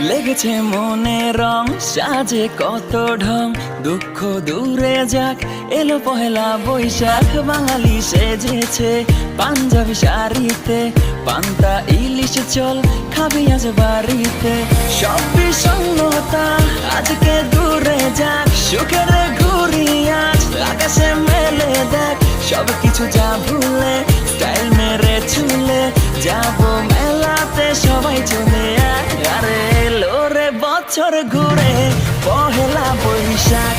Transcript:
লেগেছে মনে রং, সাজে কত ঢং, দুঃখ দূরে যাক, এলো পহেলা বৈশাখ, বাঙালি সেজেছে পাঞ্জাবি শাড়িতে, পান্তা, ইলিশ চল, খাবি আজ বাড়িতে। সব বিষণ্ণতা আজকে দূরে যাক, সুখের ঘুরি আজ, আকাশে মেলে দেখ সব কিছু যা ভুলে স্টাইল মেরে চুলে যাব মেলাতে সবাই বছর ঘুরে পহেলা বৈশাখ।